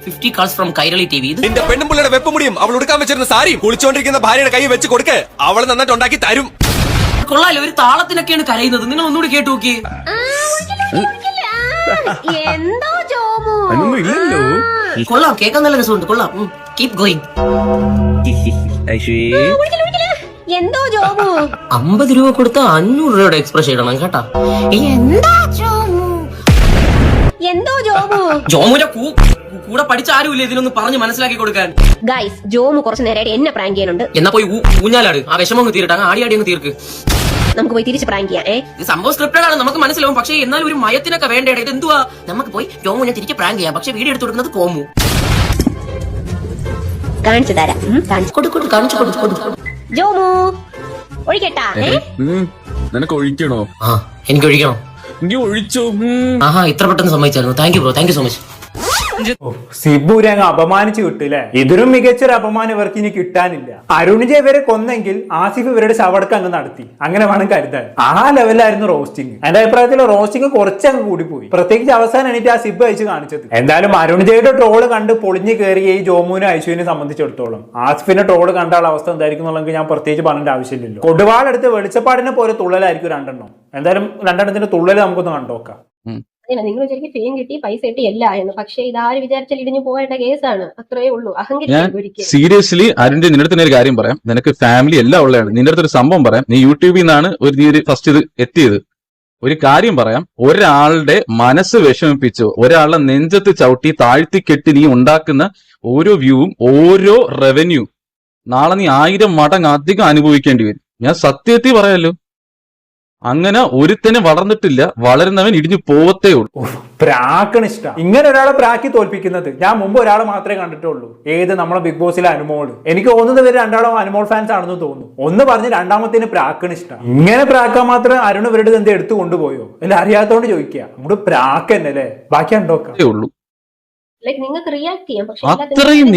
Fifty calls from Kairali T V നിന്റെ പെണ്ണുമ്പിള്ളയുടെ വെപ്പുമുടിയും അവൾ ഉടുക്കാൻ വെച്ചിരുന്ന സാരിയും കുളിച്ചോണ്ടിരിക്കുന്ന ഭാര്യയുടെ കൈ വെച്ച് കൊടുക്ക്. അവൾ നന്നായിട്ട് ഉണ്ടാക്കി തരും. കൊള്ളാലോ ഒരു താളത്തിനൊക്കെയാണ് കരയുന്നത്. നിങ്ങൾ ഒന്നുകൂടി കേട്ടു നോക്കി. എന്തോ ജോമു? ഇല്ലല്ലോ. കൊള്ളാം കേൾക്കാൻ നല്ല രസമുണ്ട്. കൊള്ളാം. കീപ് ഗോയിങ് എന്തോ ജോബു? അമ്പത് രൂപ കൊടുത്ത അഞ്ഞൂറ് രൂപയുടെ എക്സ്പ്രസ് ഇടണം കേട്ടാ. എന്താ ജോമു? എന്തോ ജോബു? ജോമുന്റെ കൂ- കൂടെ പഠിച്ച ആരുമില്ല? ഇതിനൊന്ന് പറഞ്ഞ് മനസ്സിലാക്കി കൊടുക്കാൻ. ഗൈസ് ജോമു കുറച്ച് നേരമായിട്ട് എന്നെ പ്രാങ്ക് ചെയ്യാനുണ്ട് എന്നാ പോയി ഊഞ്ഞാലാട്. ആ വിഷമം അങ്ങ് തീരട്ടെ. ആടി ആടി അങ്ങ് തീർക്ക്. നമുക്ക് പോയി തിരിച്ച് പ്രാങ്ക് ചെയ്യാം ഏ? സംഭവം സ്ക്രിപ്റ്റഡ് ആണ്. നമുക്ക് മനസ്സിലാവും. പക്ഷേ എന്നാലും ഒരു മയത്തിനൊക്കെ വേണ്ടേട? ഇത് എന്തുവാ? നമുക്ക് പോയി ജോമുനെ തിരിച്ച് പ്രാങ്ക് ചെയ്യാം. പക്ഷെ വീഡിയോ എടുത്ത് കൊടുക്കുന്നത് കോമു. കാണിച്ചു തരാം. കാണിച്ചു കൊടു കൊടു കാണിച്ചു കൊടു കൊടു കൊടു. ജോമു ഒഴിക്കട്ടാ. നിനക്ക് ഒഴിക്കണോ? ആ എനിക്ക് ഒഴിക്കണം എനിക്ക് ഒഴിച്ചോ ആഹാ ഇത്ര പെട്ടെന്ന് സമ്മതിച്ചായിരുന്നു. Thank you bro thank you so much സിബുരെ അങ്ങ് അപമാനിച്ചു കിട്ടില്ലേ ഇതിലും മികച്ചൊരു അപമാനം ഇവർക്ക് ഇനി കിട്ടാനില്ല. അരുണിജ ഇവരെ കൊന്നെങ്കിൽ ആസിഫ് ഇവരുടെ ശവടക്കം അങ്ങ് നടത്തി. അങ്ങനെ വേണം കരുതാൻ. ആ ലെവലായിരുന്നു റോസ്റ്റിംഗ് എന്റെ അഭിപ്രായത്തിൽ റോസ്റ്റിംഗ് കുറച്ചങ്ങ് കൂടിപ്പോയി. പ്രത്യേകിച്ച് അവസാനം എനിക്ക് ആ സിബ് അയച്ച് കാണിച്ചത്. എന്തായാലും അരുണിജയുടെ ട്രോൾ കണ്ട് പൊളിഞ്ഞു കയറിയ ഈ ജോമുവിനും ഐശുവിനെ സംബന്ധിച്ചിടത്തോളം. ആസിഫിന്റെ ട്രോൾ കണ്ട അവസ്ഥ എന്തായിരിക്കും എന്നുള്ളത് ഞാൻ പ്രത്യേകിച്ച് പറഞ്ഞിട്ട് ആവശ്യമില്ലല്ലോ. കൊടുവാളെടുത്ത് വെളിച്ചപ്പാടിനെ പോലെ തുള്ളലായിരിക്കും രണ്ടെണ്ണം. എന്തായാലും രണ്ടെണ്ണത്തിന്റെ തുള്ളൽ നമുക്കൊന്ന് കണ്ടോക്കാം. അങ്ങനെ നിങ്ങൾ വിചാരിക്കും ഫെയിം കിട്ടി പൈസ കിട്ടി അല്ല എന്ന് പക്ഷേ ഇതാര് വിചാരിച്ചാൽ ഇടിഞ്ഞു പോകേണ്ട കേസാണ്. അത്രേ ഉള്ളൂ. അഹങ്കരിക്കാൻ സീരിയസ്ലി അരുൺ നിന്റെ അടുത്ത് ഒരു കാര്യം പറയാം. നിനക്ക് ഫാമിലി എല്ലാം ഉള്ളതാണ്. നിന്റെ അടുത്ത് ഒരു സംഭവം പറയാം. നീ യൂട്യൂബിൽ നിന്നാണ് ഒരു നീ ഒരു ഫസ്റ്റ് ഇത് എത്തിയത്. ഒരു കാര്യം പറയാം. ഒരാളുടെ മനസ്സ് വിഷമിപ്പിച്ചു ഒരാളുടെ നെഞ്ചത്ത് ചവിട്ടി താഴ്ത്തി കെട്ടി നീ ഉണ്ടാക്കുന്ന ഓരോ വ്യൂവും ഓരോ റവന്യൂ നാളെ നീ ആയിരം മടങ്ങ് അധികം അനുഭവിക്കേണ്ടി വരും. ഞാൻ സത്യത്തിൽ പറയാലോ? അങ്ങനെ ഒരുത്തനെ വളർന്നിട്ടില്ല വളരുന്നവൻ ഇടിഞ്ഞു പോവത്തേ ഉള്ളൂ. പ്രാക്കണിഷ്ട ഇങ്ങനെ ഒരാളെ പ്രാക്കി തോൽപ്പിക്കുന്നത് ഞാൻ മുമ്പ് ഒരാളെ മാത്രമേ കണ്ടിട്ടുള്ളൂ. ഏത് നമ്മളെ ബിഗ് ബോസിലെ അനുമോൾ എനിക്ക് തോന്നുന്നത് ഇവർ രണ്ടാളോ അനുമോൾ ഫാൻസ് ആണെന്ന് തോന്നുന്നു. ഒന്ന് പറഞ്ഞ് രണ്ടാമത്തേന് പ്രാക്കണിഷ്ട ഇഷ്ടം ഇങ്ങനെ പ്രാക്കാൻ മാത്രം അരുൺ ഇവരുടെ എന്ത് എടുത്തു കൊണ്ടുപോയോ? അല്ല അറിയാത്തോണ്ട് ചോദിക്കുക നമ്മുടെ പ്രാക്ക് തന്നെ അല്ലേ? ബാക്കി ഉണ്ടോക്കേ ഉള്ളൂ. നിങ്ങൾക്ക് റിയാക്ട് ചെയ്യാം. പക്ഷെ അത്രയും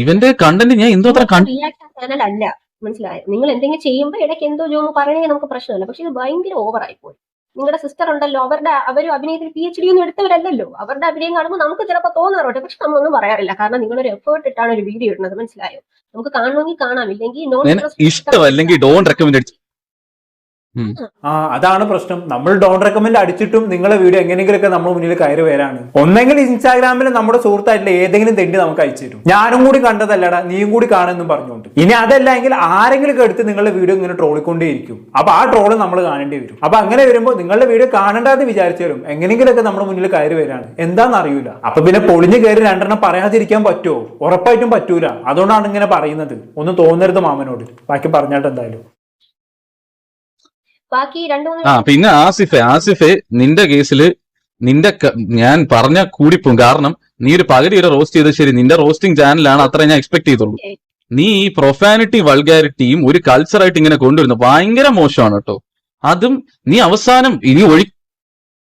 ഇവന്റെ കണ്ടന്റ് ഞാൻ എന്തോ അത്ര കണ്ടു റിയാക്ട് ചാനൽ അല്ല. മനസ്സിലായോ? നിങ്ങൾ എന്തെങ്കിലും ചെയ്യുമ്പോൾ ഇടയ്ക്ക് എന്തോ ജോമ് പറയണമെങ്കിൽ നമുക്ക് പ്രശ്നമല്ല. പക്ഷെ ഇത് ഭയങ്കര ഓവർ ആയിപ്പോയി നിങ്ങളുടെ സിസ്റ്റർ ഉണ്ടല്ലോ അവരുടെ അവരും അഭിനയത്തിൽ പി എച്ച് ഡി ഒന്നും എടുത്തവരല്ലല്ലോ. അവരുടെ അഭിനയം കാണുമ്പോൾ നമുക്ക് ചിലപ്പോൾ തോന്നാറുണ്ട്. പക്ഷെ നമ്മളൊന്നും പറയാറില്ല. കാരണം നിങ്ങളൊരു എഫേർട്ട് ഇട്ടാണ് ഒരു വീഡിയോ ഇടുന്നത്. മനസ്സിലായോ? നമുക്ക് കാണണമെങ്കിൽ കാണാം. ഇല്ലെങ്കിൽ ഇഷ്ടം അല്ലെങ്കിൽ ഡോൺ റെക്കമെൻഡ് ആ അതാണ് പ്രശ്നം. നമ്മൾ ഡോൺ റെക്കമെന്റ് അടിച്ചിട്ടും നിങ്ങളെ വീഡിയോ എങ്ങനെയെങ്കിലുമൊക്കെ നമ്മുടെ മുന്നിൽ കയറി വരാണ് ഒന്നെങ്കിൽ ഇൻസ്റ്റാഗ്രാമിൽ നമ്മുടെ സുഹൃത്തായിട്ടുള്ള ഏതെങ്കിലും തെണ്ടി നമുക്ക് അയച്ചു തരും. ഞാനും കൂടി കണ്ടതല്ലടാ നീയും കൂടി കാണുമെന്നും പറഞ്ഞുകൊണ്ട്. ഇനി അതല്ല എങ്കിൽ ആരെങ്കിലും എടുത്ത് നിങ്ങളുടെ വീഡിയോ ഇങ്ങനെ ട്രോളിക്കൊണ്ടേയിരിക്കും. അപ്പൊ ആ ട്രോൾ നമ്മൾ കാണേണ്ടി വരും. അപ്പൊ അങ്ങനെ വരുമ്പോൾ നിങ്ങളുടെ വീഡിയോ കാണണ്ടെന്ന് വിചാരിച്ചാലും എങ്ങനെയെങ്കിലുമൊക്കെ നമ്മുടെ മുന്നിൽ കയറി വരാണ്. എന്താണെന്ന് അറിയൂല. അപ്പൊ പിന്നെ പൊളിഞ്ഞു കയറി രണ്ടെണ്ണം പറയാതിരിക്കാൻ പറ്റുമോ ഉറപ്പായിട്ടും പറ്റൂല. അതുകൊണ്ടാണ് ഇങ്ങനെ പറയുന്നത്. ഒന്ന് തോന്നരുത് മാമനോട്. ബാക്കി പറഞ്ഞാട്ട് എന്തായാലും ബാക്കി രണ്ടു മൂന്ന് ആ പിന്നെ ആസിഫ് ആസിഫ് നിന്റെ കേസിൽ നിന്റെ ഞാൻ പറഞ്ഞ കൂടിപ്പോ കാരണം നീ ഒരു പകുതി വരെ റോസ്റ്റ് ചെയ്ത് ശരി. നിന്റെ റോസ്റ്റിംഗ് ചാനലാണ് അത്ര ഞാൻ എക്സ്പെക്ട് ചെയ്തുള്ളൂ. നീ ഈ പ്രൊഫാനിറ്റി വൾഗാരിറ്റിയും ഒരു കൾച്ചറായിട്ട് ഇങ്ങനെ കൊണ്ടുവരുന്നു ഭയങ്കര മോശമാണ് കേട്ടോ. അതും നീ അവസാനം ഇനി ഒഴി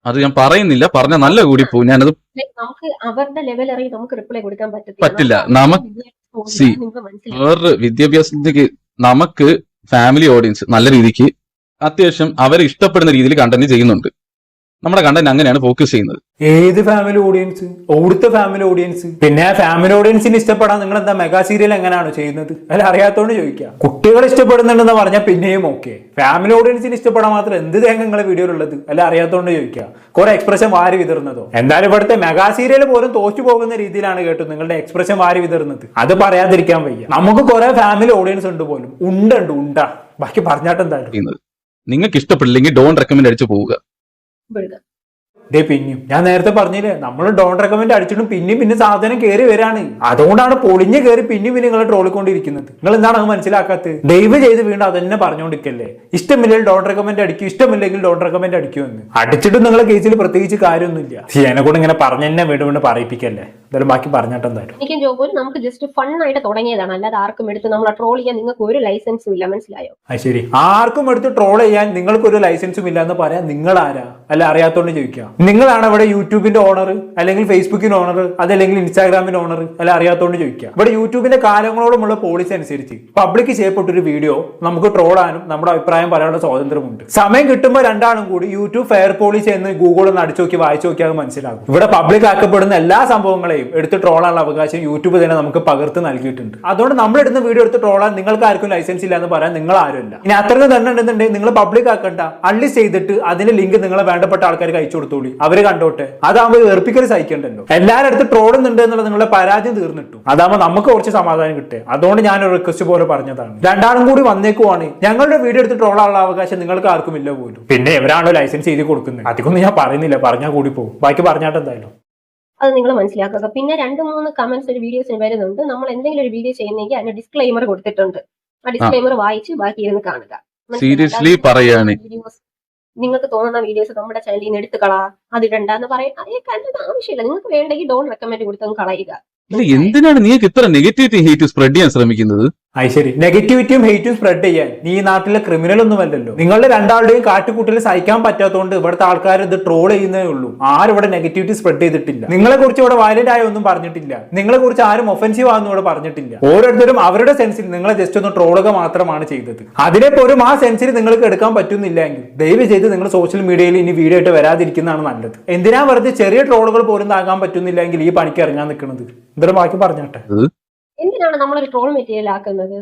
അത് ഞാൻ പറയുന്നില്ല. പറഞ്ഞ നല്ല കൂടി പോകും ഞാനത് നമുക്ക് അവരുടെ ലെവൽ അറിയി നമുക്ക് റിപ്ലൈ കൊടുക്കാൻ പറ്റില്ല. നമുക്ക് വേറൊരു വിദ്യാഭ്യാസത്തിലേക്ക് നമുക്ക് ഫാമിലി ഓഡിയൻസ് നല്ല രീതിക്ക് അത്യാവശ്യം അവരെ ഇഷ്ടപ്പെടുന്ന രീതിയിൽ കണ്ടന്റ് ചെയ്യുന്നുണ്ട്. നമ്മുടെ കണ്ടന്റ് അങ്ങനെയാണ് ഫോക്കസ് ചെയ്യുന്നത്. ഏത് ഫാമിലി ഓഡിയൻസ് ഓടുത്ത ഫാമിലി ഓഡിയൻസ് പിന്നെ ഫാമിലി ഓഡിയൻസിന് ഇഷ്ടപ്പെടാൻ നിങ്ങൾ എന്താ മെഗാ സീരിയൽ എങ്ങനെയാണ് ചെയ്യുന്നത്? അല്ല അറിയാത്തോണ്ട് ചോദിക്കാം. കുട്ടികൾ ഇഷ്ടപ്പെടുന്നുണ്ടെന്ന് പറഞ്ഞാൽ പിന്നെയും ഓക്കെ ഫാമിലി ഓഡിയൻസിന് ഇഷ്ടപ്പെടാൻ മാത്രം എന്ത് തേങ്ങ നിങ്ങളെ വീഡിയോയിലുള്ളത്? അല്ല അറിയാത്തോണ്ട് ചോദിക്കാം. കുറെ എക്സ്പ്രഷൻ വാരി വിതർന്നതോ എന്തായാലും ഇവിടുത്തെ മെഗാ സീരിയൽ പോലും തോറ്റു പോകുന്ന രീതിയിലാണ് കേട്ടോ നിങ്ങളുടെ എക്സ്പ്രഷൻ വാരി വിതർന്നത് അത് പറയാതിരിക്കാൻ വയ്യ. നമുക്ക് കുറെ ഫാമിലി ഓഡിയൻസ് ഉണ്ട് പോലും. ഉണ്ടുണ്ട് ഉണ്ടാ. ബാക്കി പറഞ്ഞാട്ടെന്തായാലും. നിങ്ങൾക്ക് ഇഷ്ടപ്പെട്ടില്ലെങ്കിൽ ഡോൺ റെക്കമെൻഡ് അടിച്ചു പോവുക. ദേ പിന്നെയും. ഞാൻ നേരത്തെ പറഞ്ഞില്ലേ നമ്മൾ ഡോൺ റെക്കമെൻഡ് അടിച്ചിട്ടും പിന്നെയും പിന്നെ സാധനം കയറി വരാണ്. അതുകൊണ്ടാണ് പൊളിഞ്ഞ് കയറി പിന്നെയും പിന്നെ നിങ്ങൾ ട്രോളിക്കൊണ്ടിരിക്കുന്നത് നിങ്ങൾ എന്താണ് അത് മനസ്സിലാക്കാത്തത്? ദയവ് ചെയ്ത് വീണ്ടും അത് തന്നെ പറഞ്ഞുകൊണ്ടിരിക്കല്ലേ ഇഷ്ടമില്ലെങ്കിൽ ഡോൺ റെക്കമെൻഡ് അടിക്കും ഇഷ്ടമില്ലെങ്കിൽ ഡോൺ റെക്കമെൻഡ് അടിക്കുമെന്ന് അടിച്ചിട്ടും നിങ്ങളെ കേസിൽ പ്രത്യേകിച്ച് കാര്യമൊന്നുമില്ല. ശ്ശെ, എന്നെ കൂടെ ഇങ്ങനെ പറഞ്ഞു തന്നെ വീണ്ടും വീണ്ടും പറയിപ്പിക്കല്ലേ? എന്തായാലും ബാക്കി പറഞ്ഞിട്ടെന്തായാലും എനിക്കും ജോബോലും നമുക്ക് ജസ്റ്റ് ഫൺ ആയിട്ട് തുടങ്ങിയതാണ്. അല്ലാതെ ആർക്കും എടുത്ത് നമ്മളെ ട്രോൾ ചെയ്യാൻ നിങ്ങൾക്ക് ഒരു ലൈസൻസും ഇല്ല. മനസ്സിലായോ? അത് ശരി. ആർക്കും എടുത്ത് ട്രോൾ ചെയ്യാൻ നിങ്ങൾക്ക് ഒരു ലൈസൻസും ഇല്ല എന്ന് പറയാൻ നിങ്ങൾ ആരാ അല്ല അറിയാത്തോണ്ട് ചോദിക്കുക നിങ്ങളാണ് ഇവിടെ യൂട്യൂബിന്റെ ഓണർ അല്ലെങ്കിൽ ഫേസ്ബുക്കിന്റെ ഓണർ അതല്ലെങ്കിൽ ഇൻസ്റ്റാഗ്രാമിന്റെ ഓണർ അല്ല അറിയാത്തോണ്ട് ചോദിക്കാം. ഇവിടെ യൂട്യൂബിന്റെ കാലങ്ങളോടുമുള്ള പോളിസി അനുസരിച്ച് പബ്ലിക് ചെയ്യപ്പെട്ട ഒരു വീഡിയോ നമുക്ക് ട്രോൾ ആനും നമ്മുടെ അഭിപ്രായം പറയാനുള്ള സ്വാതന്ത്ര്യമുണ്ട്. സമയം കിട്ടുമ്പോൾ രണ്ടാളും കൂടി യൂട്യൂബ് ഫെയർ പോളിസി എന്ന് ഗൂഗിൾ ഒന്ന് അടിച്ചു നോക്കി വായിച്ചു നോക്കിയാൽ മനസ്സിലാകും. ഇവിടെ പബ്ലിക് ആക്കപ്പെടുന്ന എല്ലാ സംഭവങ്ങളെയും എടുത്ത് ട്രോളാനുള്ള അവകാശം യൂട്യൂബ് തന്നെ നമുക്ക് പകർത്ത് നൽകിയിട്ടുണ്ട്. അതുകൊണ്ട് നമ്മൾ എടുത്ത വീഡിയോ എടുത്ത് ട്രോളാൻ നിങ്ങൾക്ക് ആർക്കും ലൈസൻസ് ഇല്ല എന്ന് പറയാൻ നിങ്ങൾ ആരുമില്ല ഇനി അത്രയ്ക്ക് തന്നെ ഉണ്ടെന്നുണ്ടെങ്കിൽ നിങ്ങൾ പബ്ലിക് ആക്കണ്ട. അള്ളി ചെയ്തിട്ട് അതിന്റെ ലിങ്ക് നിങ്ങളെ വേണ്ടപ്പെട്ട ആൾക്കാർക്ക് അയച്ചു കൊടുത്തോളി. അവർ കണ്ടോട്ടെ. അതാകുമ്പോൾ വെറുപ്പിക്കൽ സഹിക്കണ്ടല്ലോ. എല്ലാവരും അടുത്ത് ട്രോളുന്നുണ്ട് എന്നുള്ള നിങ്ങളുടെ പരാജയം തീർന്നിട്ടു. അതാകുമ്പോൾ നമുക്ക് കുറച്ച് സമാധാനം കിട്ടേ. അതുകൊണ്ട് ഞാൻ ഒരു റിക്വസ്റ്റ് പോലെ പറഞ്ഞതാണ്. രണ്ടാളും കൂടി വന്നേക്കുവാണ്. ഞങ്ങളുടെ വീഡിയോ എടുത്ത് ട്രോളാനുള്ള അവകാശം നിങ്ങൾക്ക് ആർക്കും ഇല്ല പോലും. പിന്നെ എവരാണോ ലൈസൻസ് ചെയ്ത് കൊടുക്കുന്നത്? അധികമൊന്നും ഞാൻ പറയുന്നില്ല. പറഞ്ഞാൽ കൂടി പോകും. ബാക്കി പറഞ്ഞാട്ട് എന്തായാലും അത് നിങ്ങൾ മനസ്സിലാക്കുക. പിന്നെ രണ്ട് മൂന്ന് കമന്റ്സ് ഒരു വീഡിയോസിന് വരുന്നുണ്ട്. നമ്മൾ എന്തെങ്കിലും ഒരു വീഡിയോ ചെയ്യുന്നെങ്കിൽ അതിന് ഡിസ്ക്ലൈമർ കൊടുത്തിട്ടുണ്ട്. ആ ഡിസ്ക്ലൈമർ വായിച്ച് ബാക്കി ഇരുന്ന് കാണുക. സീരിയസ്ലി പറയാണ്. നിങ്ങൾക്ക് തോന്നുന്ന വീഡിയോസ് നമ്മുടെ ചാനലിൽ നിന്ന് എടുത്തുകളാ കളാ അത് എന്ന് പറയാൻ അതേ കണ്ടത് ആവശ്യമില്ല. നിങ്ങൾക്ക് വേണ്ടെങ്കിൽ ഡോൺ റെക്കമെൻഡ് കൊടുത്തങ്ങ് കളയുക. ഇല്ല എന്തിനാണ് നിങ്ങൾക്ക് ഇത്ര നെഗറ്റിവിറ്റി ഹീറ്റ് സ്പ്രെഡ് ചെയ്യാൻ ശ്രമിക്കുന്നത്? അത് ശരി. നെഗറ്റിവിറ്റിയും ഹെയ്റ്റും സ്പ്രെഡ് ചെയ്യാൻ. നീ നാട്ടിലെ ക്രിമിനൽ ഒന്നുമല്ലല്ലോ. നിങ്ങളുടെ രണ്ടാളുടെയും കാട്ടുകൂട്ടൽ സഹിക്കാൻ പറ്റാത്തതുകൊണ്ട് ഇവിടുത്തെ ആൾക്കാർ ഇത് ട്രോൾ ചെയ്യുന്നേ ഉള്ളൂ. ആരും ഇവിടെ നെഗറ്റിവിറ്റി സ്പ്രെഡ് ചെയ്തിട്ടില്ല. നിങ്ങളെ കുറിച്ച് ഇവിടെ വയലന്റ് ആയ ഒന്നും പറഞ്ഞിട്ടില്ല. നിങ്ങളെ കുറിച്ച് ആരും ഒഫൻസീവ് ആണെന്നും ഇവിടെ പറഞ്ഞിട്ടില്ല. ഓരോരുത്തരും അവരുടെ സെൻസിൽ നിങ്ങളെ ജസ്റ്റ് ഒന്ന് ട്രോളുക മാത്രമാണ് ചെയ്തത്. അതിനെ പോലും ആ സെൻസിൽ നിങ്ങൾക്ക് എടുക്കാൻ പറ്റുന്നില്ലെങ്കിൽ ദയവ് ചെയ്ത് നിങ്ങൾ സോഷ്യൽ മീഡിയയിൽ ഇനി വീഡിയോ ആയിട്ട് വരാതിരിക്കുന്നതാണ് നല്ലത്. എന്തിനാ വെറുതെ ചെറിയ ട്രോളുകൾ പോലും താങ്ങാൻ പറ്റുന്നില്ല എങ്കിൽ ഈ പണിക്ക് ഇറങ്ങാൻ നിൽക്കുന്നത്? ഇതൊരു ബാക്കി പറഞ്ഞാട്ടെ. എന്തിനാണ് നമ്മൾ ഒരു ട്രോൾ മെറ്റീരിയൽ ആക്കുന്നത്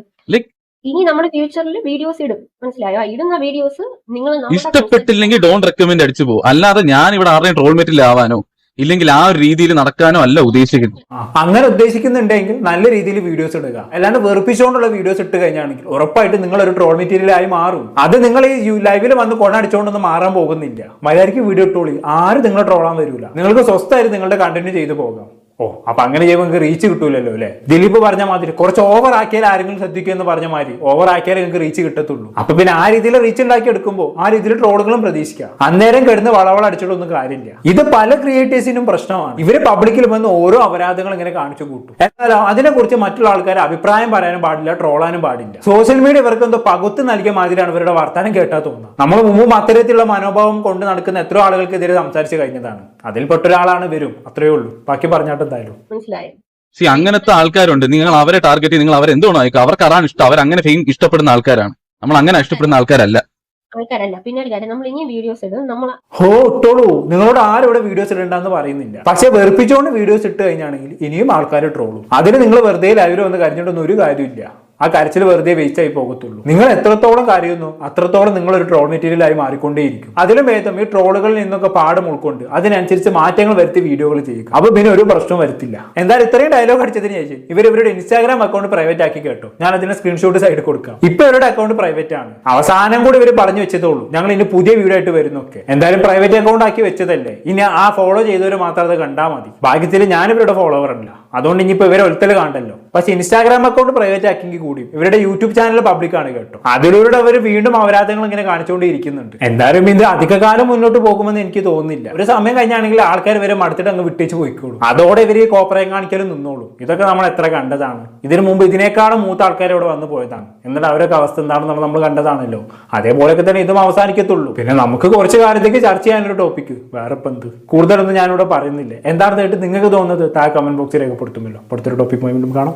ഇനി നമ്മൾ ഫ്യൂച്ചറിൽ വീഡിയോസ് ഇടും. മനസ്സിലായോ? ഇടുന്ന വീഡിയോസ് നിങ്ങൾ ഇഷ്ടപ്പെട്ടില്ലെങ്കിൽ ഡോൺ റെക്കമെൻഡ് അടിച്ചു പോകും. അല്ലാതെ ഞാൻ ഇവിടെ ആരുടെയും ട്രോൾ മെറ്റീരിയൽ ആവാനോ ഇല്ലെങ്കിൽ ആ ഒരു രീതിയിൽ നടക്കാനോ അല്ല ഉദ്ദേശിക്കുന്നത്. അങ്ങനെ ഉദ്ദേശിക്കുന്നുണ്ടെങ്കിൽ നല്ല രീതിയിൽ വീഡിയോസ് ഇടുക. അല്ലാണ്ട് വെറുപ്പിച്ചുകൊണ്ടുള്ള വീഡിയോസ് ഇട്ട് കഴിഞ്ഞാണെങ്കിൽ ഉറപ്പായിട്ട് നിങ്ങൾ ഒരു ട്രോൾ മെറ്റീരിയൽ ആയി മാറും. അത് നിങ്ങൾ ഈ ലൈവിൽ വന്ന് കൊണടിച്ചുകൊണ്ടൊന്നും മാറാൻ പോകുന്നില്ല. മര്യാദയ്ക്ക് വീഡിയോ ഇട്ടോളി. ആരും നിങ്ങളെ ട്രോളാൻ വരില്ല നിങ്ങൾക്ക് സ്വസ്ഥമായിട്ട് നിങ്ങളുടെ കണ്ടന്റ് ചെയ്തു പോകാം. ഓ അപ്പൊ അങ്ങനെ ചെയ്യുമ്പോൾ നിങ്ങൾക്ക് റീച്ച് കിട്ടൂലല്ലോ അല്ലെ? ദിലീപ് പറഞ്ഞ മാതിരി കുറച്ച് ഓവർ ആക്കിയാൽ ആരെങ്കിലും ശ്രദ്ധിക്കുക എന്ന് പറഞ്ഞ മാതിരി ഓവർ ആക്കിയാൽ നിങ്ങൾക്ക് റീച്ച് കിട്ടത്തുള്ളൂ. അപ്പൊ പിന്നെ ആ രീതിയിൽ റീച്ച് ഉണ്ടാക്കി എടുക്കുമ്പോൾ ആ രീതിയിൽ ട്രോളുകളും പ്രതീക്ഷിക്കാം അന്നേരം കിടന്ന് വളവള അടിച്ചിട്ടൊന്നും കാര്യമില്ല. ഇത് പല ക്രിയേറ്റേഴ്സിനും പ്രശ്നമാണ്. ഇവർ പബ്ലിക്കിൽ വന്ന് ഓരോ അപരാധങ്ങൾ ഇങ്ങനെ കാണിച്ചു കൂട്ടും. എന്നാൽ അതിനെ കുറിച്ച് മറ്റുള്ള ആൾക്കാർ അഭിപ്രായം പറയാനും പാടില്ല ട്രോളാനും പാടില്ല. സോഷ്യൽ മീഡിയ ഇവർക്ക് എന്തോ പകുത്ത് നൽകിയ മാതിരിയാണ് ഇവരുടെ വർത്തമാനം കേട്ടാ തോന്നുന്നത്. നമ്മൾ മുമ്പും അത്തരത്തിലുള്ള മനോഭാവം കൊണ്ട് നടക്കുന്ന എത്രയോ ആളുകൾക്കെതിരെ സംസാരിച്ചു കഴിഞ്ഞതാണ്. അതിൽപ്പെട്ട ഒരാളാണ് വരും. അത്രയേ ഉള്ളൂ. ബാക്കി പറഞ്ഞാട്ട് എന്തായാലും. മനസ്സിലായി. സി അങ്ങനത്തെ ആൾക്കാരുണ്ട്. നിങ്ങൾ അവരെ ടാർഗറ്റ് ചെയ്ത് നിങ്ങൾ അവരെ എന്തുകൊണ്ട് അയക്കുക അവർക്ക് അതാണ് ഇഷ്ടം. അവർ അങ്ങനെ ഫെയിം ഇഷ്ടപ്പെടുന്ന ആൾക്കാരാണ്. നമ്മൾ അങ്ങനെ ഇഷ്ടപ്പെടുന്ന ആൾക്കാരല്ല. ആൾക്കാരല്ല. പിന്നെ ഒരു കാര്യം നമ്മൾ ഇനിയും വീഡിയോസ് ഇടും. നമ്മൾ ഹോ ഇട്ടോളൂ. നിങ്ങളോട് ആരും ഇവിടെ വീഡിയോസ് ഇടണ്ടെന്ന് പറയുന്നില്ല. പക്ഷെ വെറുപ്പിച്ചുകൊണ്ട് വീഡിയോസ് ഇട്ട് കഴിഞ്ഞാണെങ്കിൽ ഇനിയും ആൾക്കാർ ട്രോളും അതിന് നിങ്ങൾ വെറുതെ ലൈവിൽ വന്ന് കരഞ്ഞിട്ടൊന്നും ഒരു കാര്യമില്ല ആ കരച്ചിൽ വെറുതെ വേസ്റ്റ് ആയി പോകത്തുള്ളൂ. നിങ്ങൾ എത്രത്തോളം കരയുന്നു അത്രത്തോളം നിങ്ങൾ ഒരു ട്രോൾ മെറ്റീരിയൽ ആയി മാറിക്കൊണ്ടേയിരിക്കും. അതിലും ഭേദം ഈ ട്രോളുകളിൽ നിന്നൊക്കെ പാഠം ഉൾക്കൊണ്ട് അതിനനുസരിച്ച് മാറ്റങ്ങൾ വരുത്തി വീഡിയോകൾ ചെയ്യുക. അപ്പൊ പിന്നെ ഒരു പ്രശ്നവും വരുത്തില്ല. എന്തായാലും ഇത്രയും ഡയലോഗ് അടിച്ചതിന് ശേഷം ഇവർ ഇവരുടെ ഇൻസ്റ്റാഗ്രാം അക്കൗണ്ട് പ്രൈവറ്റ് ആക്കി കേട്ടോ. ഞാൻ അതിന്റെ സ്ക്രീൻഷോട്ട് സൈഡ് കൊടുക്കാം. ഇപ്പൊ ഇവരുടെ അക്കൗണ്ട് പ്രൈവറ്റ് ആണ്. അവസാനം കൂടി ഇവർ പറഞ്ഞു വെച്ചതേ ഉള്ളൂ ഞങ്ങൾ ഇനി പുതിയ വീഡിയോ ആയിട്ട് വരുന്നൊക്കെ. എന്തായാലും പ്രൈവറ്റ് അക്കൗണ്ട് ആക്കി വെച്ചതല്ലേ. ഇനി ആ ഫോളോ ചെയ്തവർ മാത്രം അത് കണ്ടാൽ മതി. ഭാഗ്യത്തിൽ ഞാൻ ഇവരുടെ ഫോളോവർ അല്ല. അതുകൊണ്ട് ഇനിയിപ്പോ ഇവരെ ഒരിക്കൽ കാണണ്ടല്ലോ. പക്ഷെ ഇൻസ്റ്റാഗ്രാം അക്കൗണ്ട് പ്രൈവറ്റ് ആക്കിയെങ്കിൽ കൂടി ഇവരുടെ യൂട്യൂബ് ചാനൽ പബ്ലിക് ആണ് കേട്ടോ. അതിലൂടെ അവർ വീണ്ടും അപരാധങ്ങൾ ഇങ്ങനെ കാണിച്ചുകൊണ്ടിരിക്കുന്നുണ്ട് എന്തായാലും ഇത് അധികകാലം മുന്നോട്ട് പോകുമെന്ന് എനിക്ക് തോന്നുന്നില്ല. ഒരു സമയം കഴിഞ്ഞാണെങ്കിൽ ആൾക്കാർ ഇവരെ മടുത്തിട്ട് അങ്ങ് വിട്ടേച്ച് പോയിക്കോളും. അതോടെ ഇവർ കോപ്പറയം കാണിക്കലും നിന്നോളും. ഇതൊക്കെ നമ്മൾ എത്ര കണ്ടതാണ്. ഇതിനു മുമ്പ് ഇതിനേക്കാളും മൂത്ത ആൾക്കാർ ഇവിടെ വന്നു പോയതാണ്. എന്നിട്ട് അവരൊക്കെ അവസ്ഥ എന്താണെന്ന് നമ്മൾ കണ്ടതാണല്ലോ. അതേപോലെയൊക്കെ തന്നെ ഇതും അവസാനിക്കത്തുള്ളൂ. പിന്നെ നമുക്ക് കുറച്ച് കാലത്തേക്ക് ചർച്ച ചെയ്യാനൊരു ടോപ്പിക്ക് വേറെ ഇപ്പം എന്ത്? കൂടുതലൊന്നും ഞാനിവിടെ പറയുന്നില്ല. എന്താണെന്നായിട്ട് നിങ്ങൾക്ക് തോന്നുന്നത് താഴെ കമന്റ് രേഖപ്പെടുത്തുമല്ലോ അടുത്തൊരു ടോപ്പിക്കുമായി വീണ്ടും കാണാം.